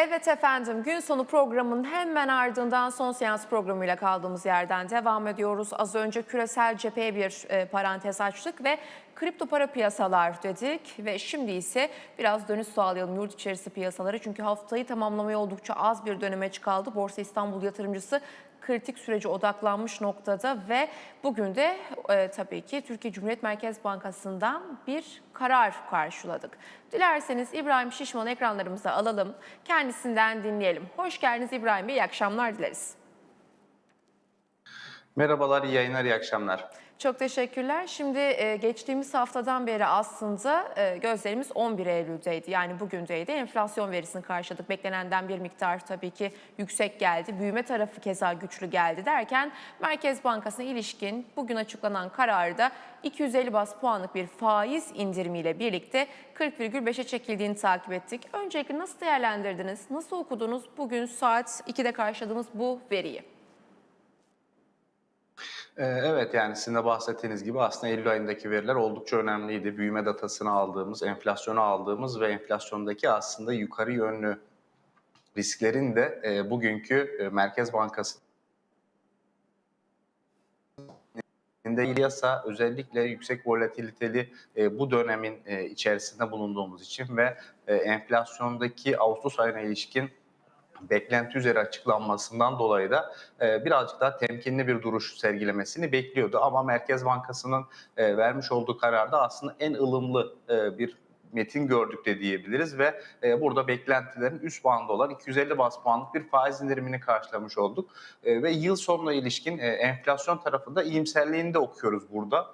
Evet efendim gün sonu programının hemen ardından son seans programıyla kaldığımız yerden devam ediyoruz. Az önce küresel cepheye bir e, parantez açtık ve kripto para piyasalar dedik ve şimdi ise biraz dönüş sağlayalım yurt içerisi piyasaları. Çünkü haftayı tamamlamaya oldukça az bir dönemeç kaldı. Borsa İstanbul yatırımcısı kritik sürece odaklanmış noktada ve bugün de e, tabii ki Türkiye Cumhuriyet Merkez Bankası'ndan bir karar karşıladık. Dilerseniz İbrahim Şişman'ı ekranlarımıza alalım, kendisinden dinleyelim. Hoş geldiniz İbrahim Bey, iyi akşamlar dileriz. Merhabalar, iyi yayınlar, iyi akşamlar. Çok teşekkürler. Şimdi e, geçtiğimiz haftadan beri aslında e, gözlerimiz 11 Eylül'deydi. Yani bugündeydi. Enflasyon verisini karşıladık. Beklenenden bir miktar tabii ki yüksek geldi. Büyüme tarafı keza güçlü geldi derken Merkez Bankası'na ilişkin bugün açıklanan kararda 250 bas puanlık bir faiz indirimiyle birlikte 40,5'e çekildiğini takip ettik. Öncelikle nasıl değerlendirdiniz? Nasıl okudunuz bugün saat 2'de karşıladığımız bu veriyi? Ee, Evet yani sizin de bahsettiğiniz gibi aslında Eylül ayındaki veriler oldukça önemliydi. Büyüme datasını aldığımız, enflasyonu aldığımız ve enflasyondaki aslında yukarı yönlü risklerin de e, bugünkü e, Merkez Bankası de piyasa özellikle yüksek volatiliteli e, bu dönemin e, içerisinde bulunduğumuz için ve e, enflasyondaki Ağustos ayına ilişkin beklenti üzeri açıklanmasından dolayı da e, birazcık daha temkinli bir duruş sergilemesini bekliyordu. Ama Merkez Bankası'nın e, vermiş olduğu kararda aslında en ılımlı e, bir metin gördük de diyebiliriz ve e, burada beklentilerin üst bandı olan 250 bas puanlık bir faiz indirimini karşılamış olduk. E, ve yıl sonuna ilişkin e, enflasyon tarafında iyimserliğini de okuyoruz burada.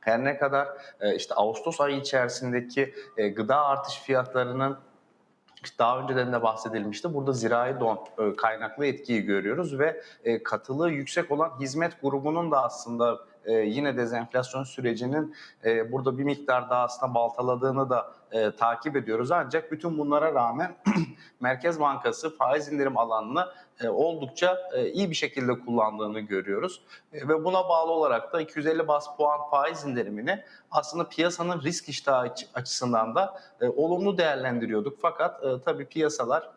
Her ne kadar e, işte Ağustos ayı içerisindeki e, gıda artış fiyatlarının daha önceden de bahsedilmişti. Burada zirai don e, kaynaklı etkiyi görüyoruz ve e, katılığı yüksek olan hizmet grubunun da aslında e, yine dezenflasyon sürecinin e, burada bir miktar daha aslında baltaladığını da e, takip ediyoruz. Ancak bütün bunlara rağmen Merkez Bankası faiz indirim alanını e, oldukça e, iyi bir şekilde kullandığını görüyoruz. E, ve buna bağlı olarak da 250 bas puan faiz indirimini aslında piyasanın risk iştahı aç- açısından da e, olumlu değerlendiriyorduk. Fakat e, tabii piyasalar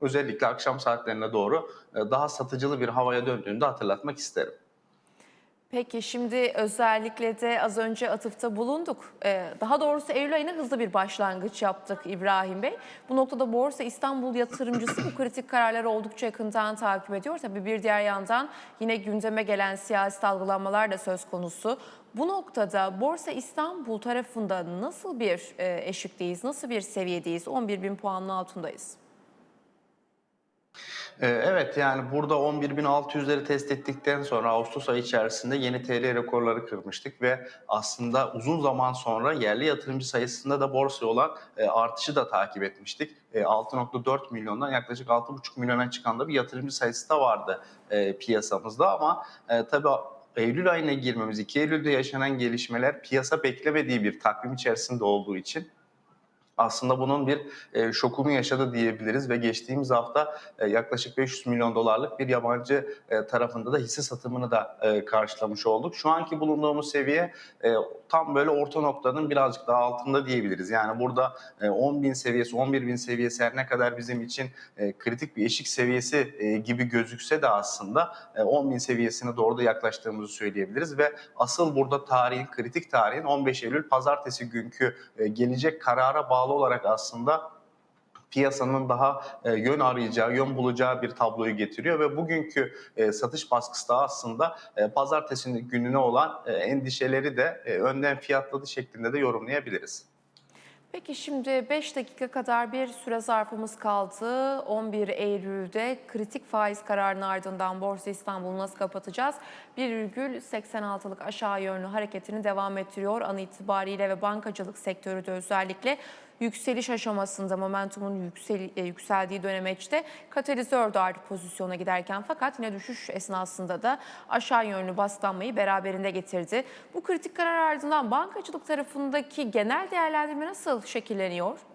özellikle akşam saatlerine doğru e, daha satıcılı bir havaya döndüğünü de hatırlatmak isterim. Peki şimdi özellikle de az önce atıfta bulunduk. Ee, Daha doğrusu Eylül ayına hızlı bir başlangıç yaptık İbrahim Bey. Bu noktada Borsa İstanbul yatırımcısı bu kritik kararları oldukça yakından takip ediyor. Tabii bir diğer yandan yine gündeme gelen siyasi dalgalanmalar da söz konusu. Bu noktada Borsa İstanbul tarafında nasıl bir e, eşikteyiz, nasıl bir seviyedeyiz? 11 bin puanın altındayız. Ee, Evet yani burada 11.600'leri test ettikten sonra Ağustos ayı içerisinde yeni TL rekorları kırmıştık ve aslında uzun zaman sonra yerli yatırımcı sayısında da borsaya olan e, artışı da takip etmiştik. E, 6.4 milyondan yaklaşık 6.5 milyona çıkan da bir yatırımcı sayısı da vardı e, piyasamızda ama e, tabii Eylül ayına girmemiz, 2 Eylül'de yaşanan gelişmeler piyasa beklemediği bir takvim içerisinde olduğu için aslında bunun bir e, şokunu yaşadı diyebiliriz ve geçtiğimiz hafta e, yaklaşık 500 milyon dolarlık bir yabancı e, tarafında da hisse satımını da e, karşılamış olduk. Şu anki bulunduğumuz seviye e, tam böyle orta noktanın birazcık daha altında diyebiliriz. Yani burada e, 10 bin seviyesi, 11 bin seviyesi her ne kadar bizim için e, kritik bir eşik seviyesi e, gibi gözükse de aslında e, 10 bin seviyesine doğru da yaklaştığımızı söyleyebiliriz ve asıl burada tarihin, kritik tarihin 15 Eylül pazartesi günkü e, gelecek karara bağlı olarak aslında piyasanın daha e, yön arayacağı, yön bulacağı bir tabloyu getiriyor ve bugünkü e, satış baskısı da aslında e, pazartesi gününe olan e, endişeleri de e, önden fiyatladı şeklinde de yorumlayabiliriz. Peki şimdi 5 dakika kadar bir süre zarfımız kaldı. 11 Eylül'de kritik faiz kararının ardından Borsa İstanbul'u nasıl kapatacağız? 1,86'lık aşağı yönlü hareketini devam ettiriyor an itibariyle ve bankacılık sektörü de özellikle yükseliş aşamasında momentumun yüksel, e, yükseldiği dönemeçte katalizör de pozisyona giderken fakat yine düşüş esnasında da aşağı yönlü baskılanmayı beraberinde getirdi. Bu kritik karar ardından bankacılık tarafındaki genel değerlendirme nasıl şekilleniyor?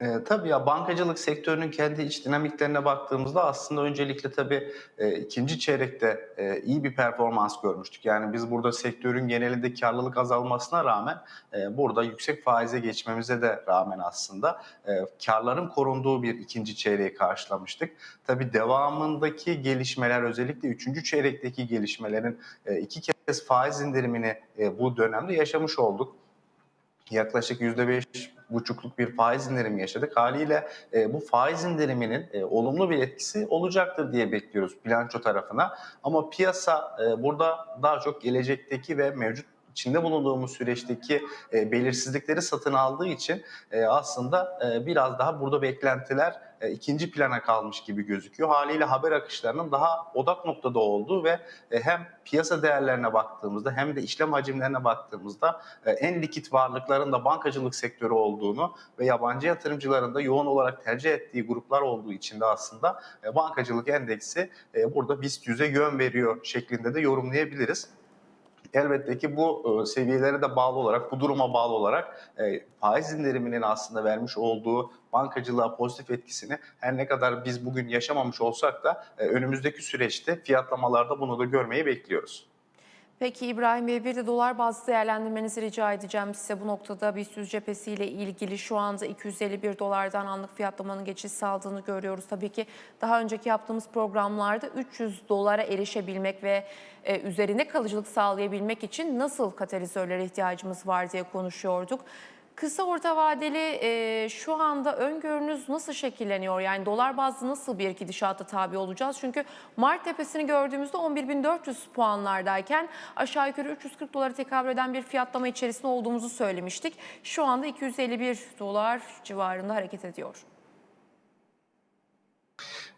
E, tabii ya bankacılık sektörünün kendi iç dinamiklerine baktığımızda aslında öncelikle tabii e, ikinci çeyrekte e, iyi bir performans görmüştük. Yani biz burada sektörün genelinde karlılık azalmasına rağmen e, burada yüksek faize geçmemize de rağmen aslında e, karların korunduğu bir ikinci çeyreği karşılamıştık. Tabii devamındaki gelişmeler özellikle üçüncü çeyrekteki gelişmelerin e, iki kez faiz indirimini e, bu dönemde yaşamış olduk yaklaşık %5 buçukluk bir faiz indirimi yaşadık. Haliyle e, bu faiz indiriminin e, olumlu bir etkisi olacaktır diye bekliyoruz bilanço tarafına. Ama piyasa e, burada daha çok gelecekteki ve mevcut içinde bulunduğumuz süreçteki e, belirsizlikleri satın aldığı için e, aslında e, biraz daha burada beklentiler e, ikinci plana kalmış gibi gözüküyor. Haliyle haber akışlarının daha odak noktada olduğu ve e, hem piyasa değerlerine baktığımızda hem de işlem hacimlerine baktığımızda e, en likit varlıkların da bankacılık sektörü olduğunu ve yabancı yatırımcıların da yoğun olarak tercih ettiği gruplar olduğu için de aslında e, bankacılık endeksi e, burada BIST 100'e yön veriyor şeklinde de yorumlayabiliriz. Elbette ki bu e, seviyelere de bağlı olarak, bu duruma bağlı olarak e, faiz indiriminin aslında vermiş olduğu bankacılığa pozitif etkisini her ne kadar biz bugün yaşamamış olsak da e, önümüzdeki süreçte fiyatlamalarda bunu da görmeyi bekliyoruz. Peki İbrahim Bey bir de dolar bazlı değerlendirmenizi rica edeceğim size bu noktada BIST 100 cephesiyle ilgili şu anda 251 dolardan anlık fiyatlamanın geçiş sağladığını görüyoruz. Tabii ki daha önceki yaptığımız programlarda 300 dolara erişebilmek ve e, üzerinde kalıcılık sağlayabilmek için nasıl katalizörlere ihtiyacımız var diye konuşuyorduk. Kısa orta vadeli e, şu anda öngörünüz nasıl şekilleniyor? Yani dolar bazlı nasıl bir gidişata tabi olacağız? Çünkü Mart tepesini gördüğümüzde 11.400 puanlardayken aşağı yukarı 340 dolara tekabül eden bir fiyatlama içerisinde olduğumuzu söylemiştik. Şu anda 251 dolar civarında hareket ediyor.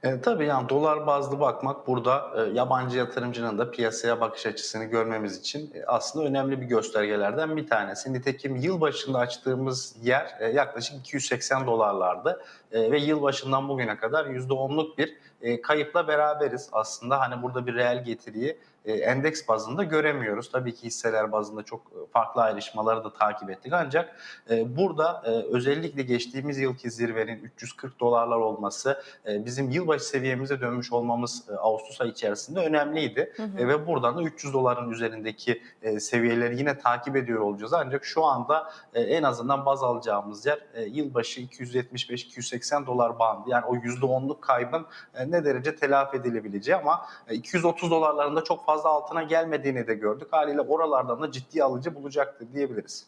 E, tabii yani dolar bazlı bakmak burada e, yabancı yatırımcının da piyasaya bakış açısını görmemiz için e, aslında önemli bir göstergelerden bir tanesi. Nitekim yıl başında açtığımız yer e, yaklaşık 280 dolarlardı E, ve yıl başından bugüne kadar %10'luk bir e, kayıpla beraberiz. Aslında hani burada bir reel getiriyi e, endeks bazında göremiyoruz. Tabii ki hisseler bazında çok e, farklı ayrışmaları da takip ettik ancak e, burada e, özellikle geçtiğimiz yılki zirvenin 340 dolarlar olması e, bizim yılbaşı seviyemize dönmüş olmamız e, Ağustos ayı içerisinde önemliydi. E, ve buradan da 300 doların üzerindeki e, seviyeleri yine takip ediyor olacağız. Ancak şu anda e, en azından baz alacağımız yer e, yılbaşı 275-280 dolar bandı. Yani o %10'luk kaybın e, ne derece telafi edilebileceği ama e, 230 dolarlarında çok fazla altına gelmediğini de gördük. Haliyle oralardan da ciddi alıcı bulacaktır diyebiliriz.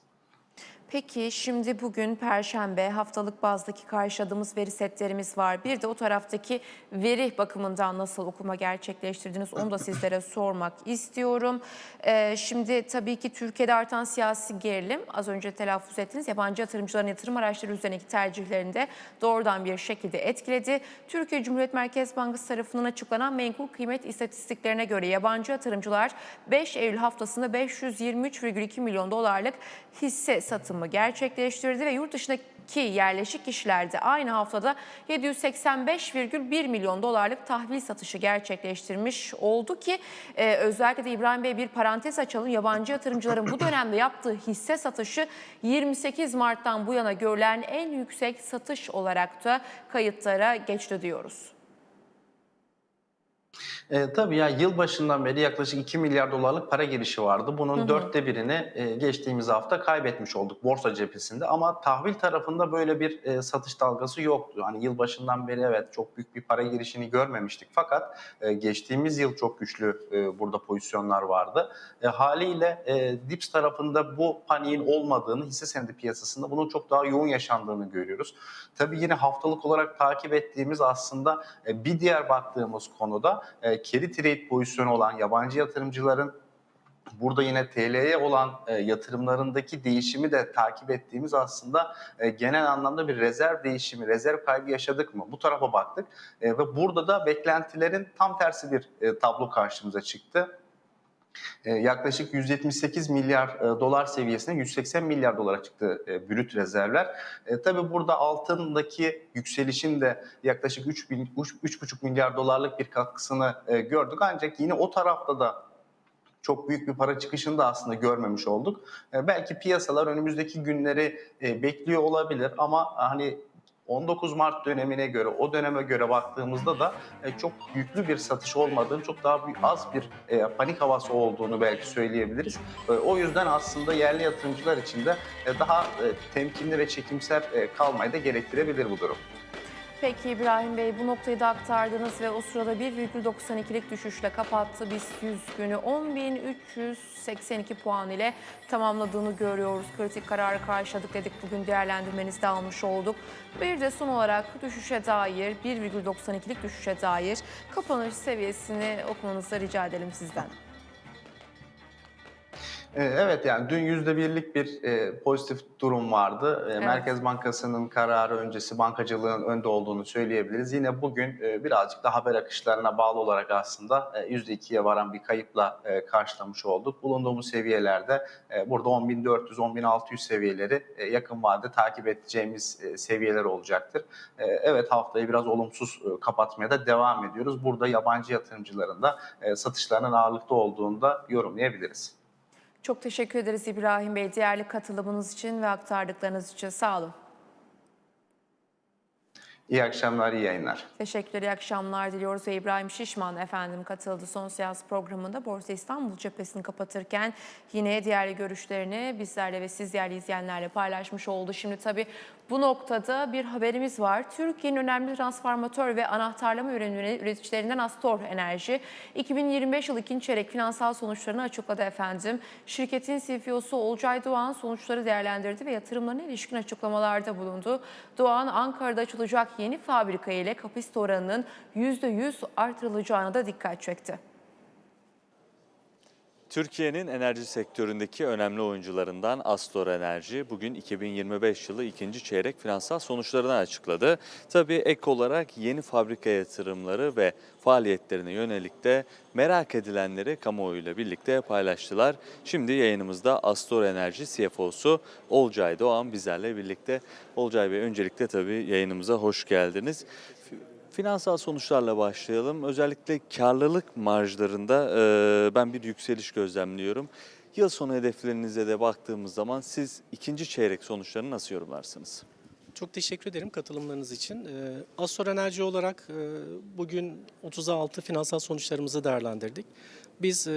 Peki şimdi bugün Perşembe haftalık bazdaki karşıladığımız veri setlerimiz var. Bir de o taraftaki veri bakımından nasıl okuma gerçekleştirdiniz onu da sizlere sormak istiyorum. Ee, şimdi tabii ki Türkiye'de artan siyasi gerilim az önce telaffuz ettiniz. Yabancı yatırımcıların yatırım araçları üzerindeki tercihlerini de doğrudan bir şekilde etkiledi. Türkiye Cumhuriyet Merkez Bankası tarafından açıklanan menkul kıymet istatistiklerine göre yabancı yatırımcılar 5 Eylül haftasında 523,2 milyon dolarlık hisse satımı gerçekleştirdi ve yurt dışındaki yerleşik kişilerde aynı haftada 785,1 milyon dolarlık tahvil satışı gerçekleştirmiş oldu ki e, özellikle de İbrahim Bey bir parantez açalım. Yabancı yatırımcıların bu dönemde yaptığı hisse satışı 28 Mart'tan bu yana görülen en yüksek satış olarak da kayıtlara geçti diyoruz. E, tabii ya yılbaşından beri yaklaşık 2 milyar dolarlık para girişi vardı. Bunun dörtte birini e, geçtiğimiz hafta kaybetmiş olduk borsa cephesinde. Ama tahvil tarafında böyle bir e, satış dalgası yoktu. Hani yılbaşından beri evet çok büyük bir para girişini görmemiştik. Fakat e, geçtiğimiz yıl çok güçlü e, burada pozisyonlar vardı. E, haliyle e, DIPS tarafında bu paniğin olmadığını, hisse senedi piyasasında bunun çok daha yoğun yaşandığını görüyoruz. Tabii yine haftalık olarak takip ettiğimiz aslında e, bir diğer baktığımız konuda e, carry trade pozisyonu olan yabancı yatırımcıların Burada yine TL'ye olan e, yatırımlarındaki değişimi de takip ettiğimiz aslında e, genel anlamda bir rezerv değişimi, rezerv kaybı yaşadık mı? Bu tarafa baktık E, ve burada da beklentilerin tam tersi bir e, tablo karşımıza çıktı. E, yaklaşık 178 milyar e, dolar seviyesine 180 milyar dolara çıktı e, brüt rezervler. E, tabii burada altındaki yükselişin de yaklaşık 3 bin, 3,5 milyar dolarlık bir katkısını gördük. Ancak yine o tarafta da çok büyük bir para çıkışını da aslında görmemiş olduk. Belki piyasalar önümüzdeki günleri bekliyor olabilir ama hani 19 Mart dönemine göre, o döneme göre baktığımızda da e, çok yüklü bir satış olmadığını, çok daha bir, az bir e, panik havası olduğunu belki söyleyebiliriz. E, o yüzden aslında yerli yatırımcılar için de e, daha e, temkinli ve çekimser e, kalmayı da gerektirebilir bu durum. Peki İbrahim Bey bu noktayı da aktardınız ve o sırada 1,92'lik düşüşle kapattı. Biz 100 günü 10.382 puan ile tamamladığını görüyoruz. Kritik kararı karşıladık dedik. Bugün değerlendirmenizi de almış olduk. Bir de son olarak düşüşe dair 1,92'lik düşüşe dair kapanış seviyesini okumanızı rica edelim sizden. E, Evet yani dün yüzde birlik bir e, pozitif durum vardı. E, Evet. Merkez Bankası'nın kararı öncesi bankacılığın önde olduğunu söyleyebiliriz. Yine bugün e, birazcık da haber akışlarına bağlı olarak aslında e, yüzde ikiye varan bir kayıpla e, karşılamış olduk. Bulunduğumuz seviyelerde e, burada 10.400-10.600 seviyeleri e, yakın vadede takip edeceğimiz e, seviyeler olacaktır. E, Evet haftayı biraz olumsuz e, kapatmaya da devam ediyoruz. Burada yabancı yatırımcıların da e, satışlarının ağırlıkta olduğunu da yorumlayabiliriz. Çok teşekkür ederiz İbrahim Bey değerli katılımınız için ve aktardıklarınız için. Sağ olun. İyi akşamlar, iyi yayınlar. Teşekkürler, iyi akşamlar diliyoruz ve İbrahim Şişman efendim katıldı son seans programında Borsa İstanbul cephesini kapatırken yine diğer görüşlerini bizlerle ve siz değerli izleyenlerle paylaşmış oldu. Şimdi tabii bu noktada bir haberimiz var. Türkiye'nin önemli transformatör ve anahtarlama üreticilerinden Astor Enerji 2025 yıl ikinci çeyrek finansal sonuçlarını açıkladı efendim. Şirketin CFO'su Olcay Doğan sonuçları değerlendirdi ve yatırımlarına ilişkin açıklamalarda bulundu. Doğan Ankara'da açılacak yeni fabrika ile kapasite oranının %100 artırılacağına da dikkat çekti. Türkiye'nin enerji sektöründeki önemli oyuncularından Astor Enerji bugün 2025 yılı ikinci çeyrek finansal sonuçlarını açıkladı. Tabii ek olarak yeni fabrika yatırımları ve faaliyetlerine yönelik de merak edilenleri kamuoyuyla birlikte paylaştılar. Şimdi yayınımızda Astor Enerji CFO'su Olcay Doğan bizlerle birlikte. Olcay Bey öncelikle tabii yayınımıza hoş geldiniz. Finansal sonuçlarla başlayalım. Özellikle karlılık marjlarında e, ben bir yükseliş gözlemliyorum. Yıl sonu hedeflerinize de baktığımız zaman siz ikinci çeyrek sonuçlarını nasıl yorumlarsınız? Çok teşekkür ederim katılımlarınız için. Ee, Astor Enerji olarak e, bugün 36 finansal sonuçlarımızı değerlendirdik. Biz e,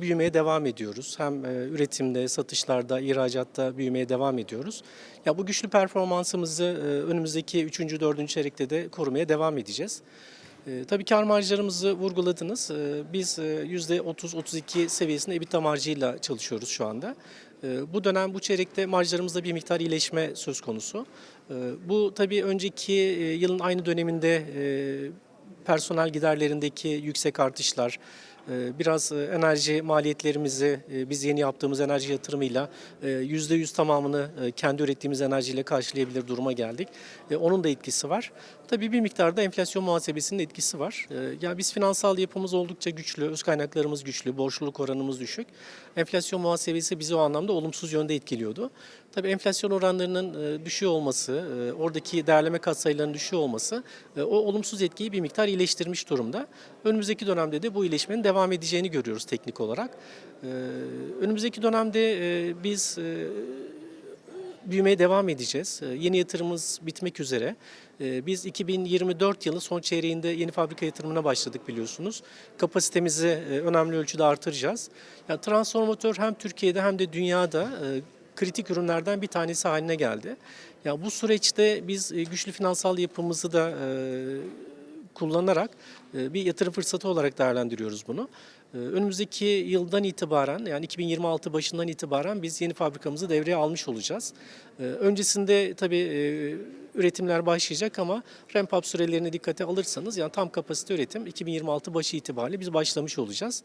büyümeye devam ediyoruz. Hem e, üretimde, satışlarda, ihracatta büyümeye devam ediyoruz. Ya bu güçlü performansımızı e, önümüzdeki 3. 4. çeyrekte de korumaya devam edeceğiz. Tabii kar marjlarımızı vurguladınız. Biz e, %30-32 seviyesinde EBITDA marjıyla çalışıyoruz şu anda. Bu dönem bu çeyrekte marjlarımızda bir miktar iyileşme söz konusu. Bu tabii önceki yılın aynı döneminde personel giderlerindeki yüksek artışlar, biraz e, enerji maliyetlerimizi e, biz yeni yaptığımız enerji yatırımıyla e, %100 tamamını e, kendi ürettiğimiz enerjiyle karşılayabilir duruma geldik. Onun da etkisi var. Tabii bir miktarda enflasyon muhasebesinin etkisi var. E, Ya biz finansal yapımız oldukça güçlü, öz kaynaklarımız güçlü, borçluluk oranımız düşük. Enflasyon muhasebesi bizi o anlamda olumsuz yönde etkiliyordu. Tabii enflasyon oranlarının e, düşüyor olması, e, oradaki değerleme katsayılarının düşüyor olması e, o olumsuz etkiyi bir miktar iyileştirmiş durumda. Önümüzdeki dönemde de bu iyileşmenin devam edeceğini görüyoruz teknik olarak. Önümüzdeki dönemde biz büyümeye devam edeceğiz. Ee, Yeni yatırımımız bitmek üzere. Ee, Biz 2024 yılı son çeyreğinde yeni fabrika yatırımına başladık biliyorsunuz. Kapasitemizi e, önemli ölçüde artıracağız. Yani transformatör hem Türkiye'de hem de dünyada e, kritik ürünlerden bir tanesi haline geldi. Ya bu süreçte biz e, güçlü finansal yapımızı da kullanarak bir yatırım fırsatı olarak değerlendiriyoruz bunu. Önümüzdeki yıldan itibaren yani 2026 başından itibaren biz yeni fabrikamızı devreye almış olacağız. Öncesinde tabii üretimler başlayacak ama ramp up sürelerini dikkate alırsanız yani tam kapasite üretim 2026 başı itibariyle biz başlamış olacağız.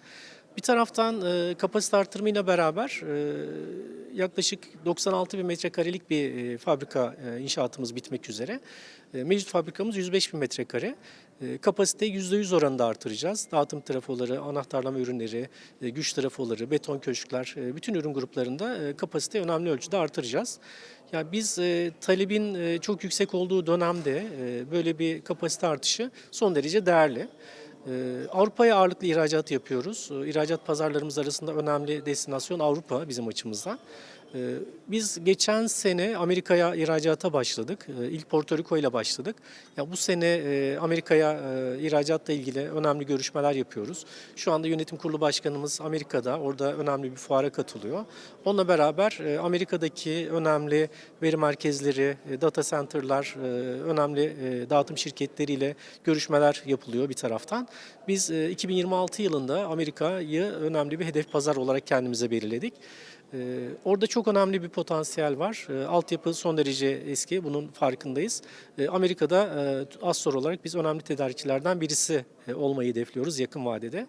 Bir taraftan e, kapasite artırımıyla beraber e, yaklaşık 96 bin metrekarelik bir e, fabrika e, inşaatımız bitmek üzere. E, mevcut fabrikamız 105 bin metrekare. E, kapasiteyi %100 oranında artıracağız. Dağıtım trafoları, anahtarlama ürünleri, e, güç trafoları, beton köşkler, e, bütün ürün gruplarında e, kapasiteyi önemli ölçüde artıracağız. Yani biz e, talebin e, çok yüksek olduğu dönemde e, böyle bir kapasite artışı son derece değerli. Ee, Avrupa'ya ağırlıklı ihracat yapıyoruz. Ee, İhracat pazarlarımız arasında önemli destinasyon Avrupa bizim açımızdan. Ee, Biz geçen sene Amerika'ya ihracata başladık. Ee, İlk Porto Rico ile başladık. Ya bu sene e, Amerika'ya e, ihracatla ilgili önemli görüşmeler yapıyoruz. Şu anda yönetim kurulu başkanımız Amerika'da. Orada önemli bir fuara katılıyor. Onunla beraber e, Amerika'daki önemli veri merkezleri, data center'lar, önemli dağıtım şirketleriyle görüşmeler yapılıyor bir taraftan. Biz e, 2026 yılında Amerika'yı önemli bir hedef pazar olarak kendimize belirledik. Ee, Orada çok önemli bir potansiyel var. Ee, Altyapı son derece eski, bunun farkındayız. Ee, Amerika'da e, Astor olarak biz önemli tedarikçilerden birisi e, olmayı hedefliyoruz yakın vadede.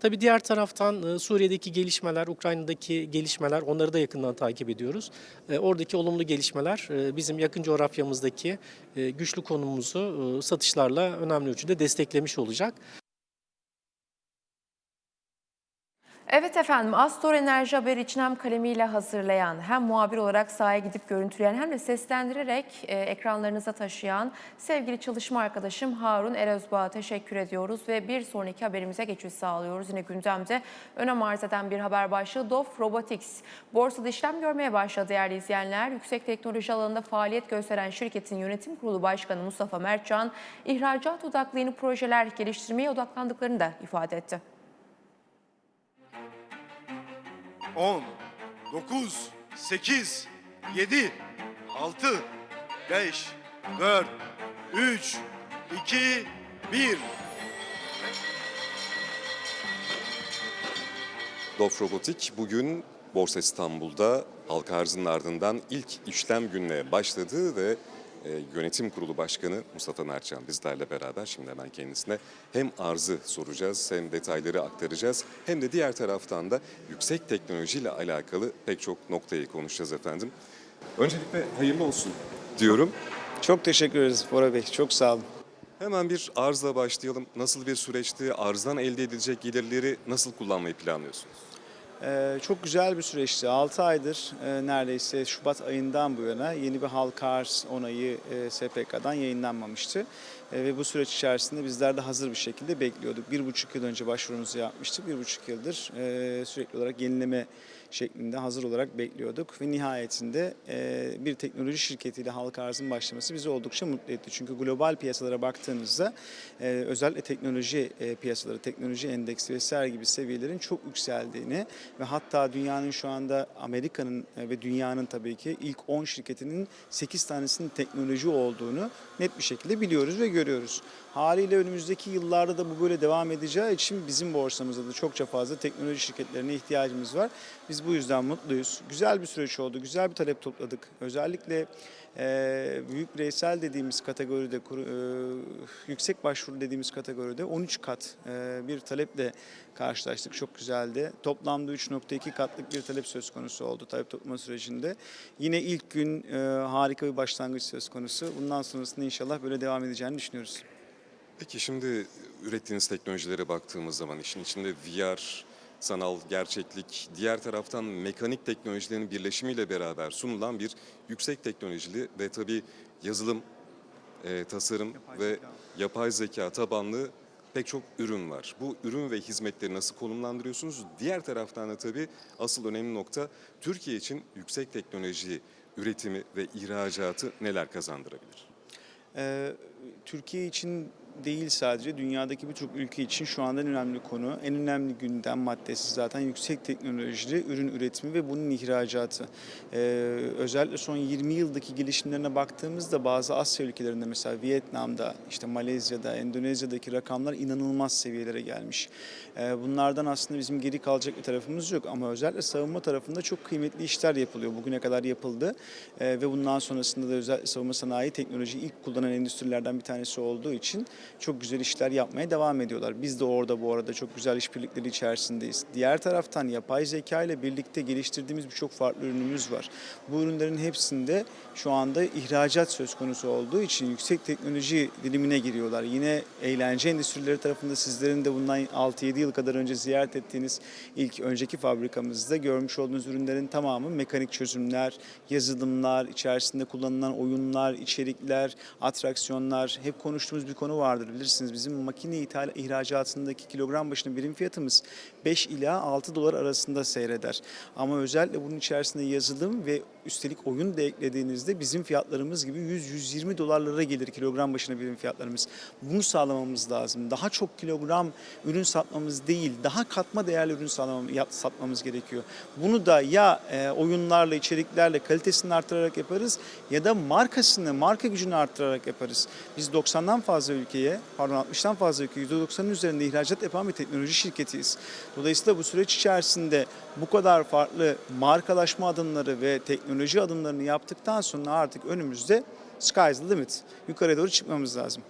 Tabii diğer taraftan e, Suriye'deki gelişmeler, Ukrayna'daki gelişmeler onları da yakından takip ediyoruz. Oradaki olumlu gelişmeler bizim yakın coğrafyamızdaki güçlü konumumuzu satışlarla önemli ölçüde desteklemiş olacak. Evet efendim, Astor Enerji Haber için hem kalemiyle hazırlayan, hem muhabir olarak sahaya gidip görüntüleyen, hem de seslendirerek e, ekranlarınıza taşıyan sevgili çalışma arkadaşım Harun Erözbağ'a teşekkür ediyoruz ve bir sonraki haberimize geçiş sağlıyoruz. Yine gündemde önem arz eden bir haber başlığı Dof Robotics. Borsada işlem görmeye başladı değerli izleyenler. Yüksek teknoloji alanında faaliyet gösteren şirketin yönetim kurulu başkanı Mustafa Mertcan, ihracat odaklı yeni projeler geliştirmeye odaklandıklarını da ifade etti. 10, 9, 8, 7, 6, 5, 4, 3, 2, 1. Dof Robotik bugün Borsa İstanbul'da halka arzının ardından ilk işlem gününe başladı ve yönetim kurulu başkanı Mustafa Mertcan bizlerle beraber şimdi hemen kendisine hem arzı soracağız hem detayları aktaracağız hem de diğer taraftan da yüksek teknolojiyle alakalı pek çok noktayı konuşacağız efendim. Öncelikle hayırlı olsun diyorum. Çok teşekkür ederiz Bora Bey. Çok sağ olun. Hemen bir arzla başlayalım. Nasıl bir süreçti? Arzdan elde edilecek gelirleri nasıl kullanmayı planlıyorsunuz? Ee, çok güzel bir süreçti. 6 aydır e, neredeyse Şubat ayından bu yana yeni bir halka arz onayı e, SPK'dan yayınlanmamıştı. E, ve bu süreç içerisinde bizler de hazır bir şekilde bekliyorduk. Bir buçuk yıl önce başvurumuzu yapmıştık. Bir buçuk yıldır sürekli olarak yenileme şeklinde hazır olarak bekliyorduk. Ve nihayetinde e, bir teknoloji şirketiyle halka arzın başlaması bizi oldukça mutlu etti. Çünkü global piyasalara baktığınızda e, özellikle teknoloji e, piyasaları, teknoloji endeksi vesaire gibi seviyelerin çok yükseldiğini ve hatta dünyanın şu anda Amerika'nın e, ve dünyanın tabii ki ilk 10 şirketinin 8 tanesinin teknoloji olduğunu net bir şekilde biliyoruz ve görüyoruz. Haliyle önümüzdeki yıllarda da bu böyle devam edeceği için bizim borsamızda da çokça fazla teknoloji şirketlerine ihtiyacımız var. Biz bu yüzden mutluyuz. Güzel bir süreç oldu, güzel bir talep topladık. Özellikle e, büyük bireysel dediğimiz kategoride, e, yüksek başvuru dediğimiz kategoride 13 kat e, bir taleple karşılaştık. Çok güzeldi. Toplamda 3.2 katlık bir talep söz konusu oldu talep toplama sürecinde. Yine ilk gün e, harika bir başlangıç söz konusu. Bundan sonrasında inşallah böyle devam edeceğini düşünüyoruz. Peki şimdi ürettiğiniz teknolojilere baktığımız zaman işin içinde VR, sanal gerçeklik, diğer taraftan mekanik teknolojilerin birleşimiyle beraber sunulan bir yüksek teknolojili ve tabii yazılım, e, tasarım Yapay ve zeka. yapay zeka tabanlı pek çok ürün var. Bu ürün ve hizmetleri nasıl konumlandırıyorsunuz? Diğer taraftan da tabii asıl önemli nokta Türkiye için yüksek teknoloji üretimi ve ihracatı neler kazandırabilir? Ee, Türkiye için değil sadece dünyadaki birçok ülke için şu anda en önemli konu, en önemli gündem maddesi zaten yüksek teknolojili ürün üretimi ve bunun ihracatı. Ee, özellikle son 20 yıldaki gelişimlerine baktığımızda bazı Asya ülkelerinde mesela Vietnam'da, işte Malezya'da, Endonezya'daki rakamlar inanılmaz seviyelere gelmiş. Ee, bunlardan aslında bizim geri kalacak bir tarafımız yok ama özellikle savunma tarafında çok kıymetli işler yapılıyor. Bugüne kadar yapıldı Ee, ve bundan sonrasında da özellikle savunma sanayi teknolojiyi ilk kullanan endüstrilerden bir tanesi olduğu için çok güzel işler yapmaya devam ediyorlar. Biz de orada bu arada çok güzel işbirlikleri içerisindeyiz. Diğer taraftan yapay zeka ile birlikte geliştirdiğimiz birçok farklı ürünümüz var. Bu ürünlerin hepsinde şu anda ihracat söz konusu olduğu için yüksek teknoloji dilimine giriyorlar. Yine eğlence endüstrileri tarafında sizlerin de bundan 6-7 yıl kadar önce ziyaret ettiğiniz ilk önceki fabrikamızda görmüş olduğunuz ürünlerin tamamı mekanik çözümler, yazılımlar, içerisinde kullanılan oyunlar, içerikler, atraksiyonlar hep konuştuğumuz bir konu var vardır bilirsiniz. Bizim makine ithal ihracatındaki kilogram başına birim fiyatımız 5 ila 6 dolar arasında seyreder. Ama özellikle bunun içerisinde yazılım ve üstelik oyun da eklediğinizde bizim fiyatlarımız gibi 100-120 dolarlara gelir kilogram başına birim fiyatlarımız. Bunu sağlamamız lazım. Daha çok kilogram ürün satmamız değil, daha katma değerli ürün satmamız gerekiyor. Bunu da ya e, oyunlarla, içeriklerle kalitesini artırarak yaparız ya da markasını, marka gücünü artırarak yaparız. Biz 90'dan fazla ülkeye, pardon 60'tan fazla ülkeye %90'ın üzerinde ihracat yapan bir teknoloji şirketiyiz. Dolayısıyla bu süreç içerisinde bu kadar farklı markalaşma adımları ve teknoloji adımlarını yaptıktan sonra artık önümüzde sky's the limit. Yukarıya doğru çıkmamız lazım.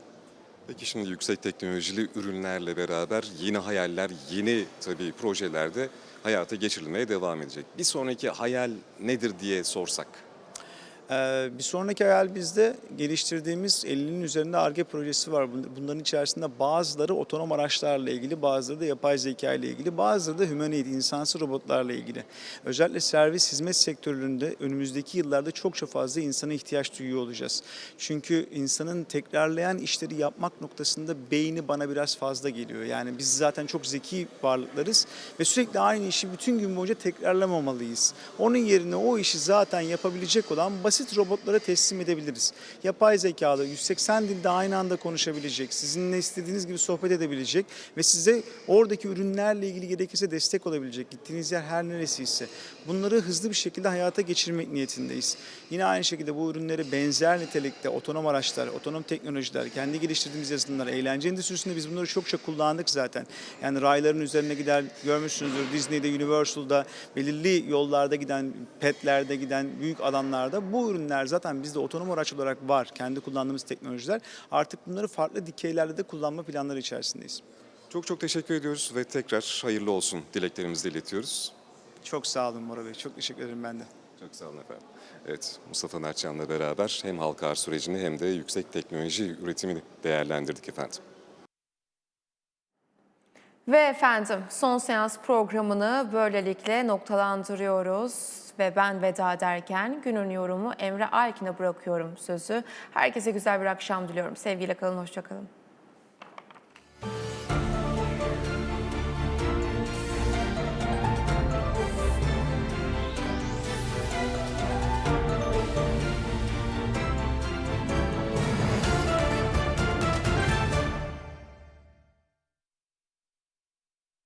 Peki şimdi yüksek teknolojili ürünlerle beraber yeni hayaller, yeni tabii projelerde hayata geçirilmeye devam edecek. Bir sonraki hayal nedir diye sorsak? Ee, Bir sonraki hayal bizde geliştirdiğimiz 50'nin üzerinde ARGE projesi var. Bun- Bunların içerisinde bazıları otonom araçlarla ilgili, bazıları da yapay zeka ile ilgili, bazıları da humanoid, insansı robotlarla ilgili. Özellikle servis hizmet sektöründe önümüzdeki yıllarda çokça fazla insana ihtiyaç duyuyor olacağız. Çünkü insanın tekrarlayan işleri yapmak noktasında beyni bana biraz fazla geliyor. Yani biz zaten çok zeki varlıklarız ve sürekli aynı işi bütün gün boyunca tekrarlamamalıyız. Onun yerine o işi zaten yapabilecek olan basit robotlara teslim edebiliriz. Yapay zekalı 180 dilde aynı anda konuşabilecek, sizinle istediğiniz gibi sohbet edebilecek ve size oradaki ürünlerle ilgili gerekirse destek olabilecek. Gittiğiniz yer her neresiyse. Bunları hızlı bir şekilde hayata geçirmek niyetindeyiz. Yine aynı şekilde bu ürünleri benzer nitelikte otonom araçlar, otonom teknolojiler, kendi geliştirdiğimiz yazılımlar, eğlence endüstrisinde biz bunları çokça kullandık zaten. Yani rayların üzerine gider, görmüşsünüzdür Disney'de, Universal'da, belirli yollarda giden, petlerde giden büyük alanlarda bu ürünler zaten bizde otonom araç olarak var. Kendi kullandığımız teknolojiler. Artık bunları farklı dikeylerde de kullanma planları içerisindeyiz. Çok çok teşekkür ediyoruz ve tekrar hayırlı olsun dileklerimizi iletiyoruz. Çok sağ olun Bora Bey. Çok teşekkür ederim ben de. Çok sağ olun efendim. Evet, Mustafa Mertcan'la beraber hem halka arz sürecini hem de yüksek teknoloji üretimini değerlendirdik efendim. Ve efendim son seans programını böylelikle noktalandırıyoruz. Ve ben veda ederken günün yorumu Emre Alkin'e bırakıyorum sözü. Herkese güzel bir akşam diliyorum. Sevgiyle kalın, hoşça kalın.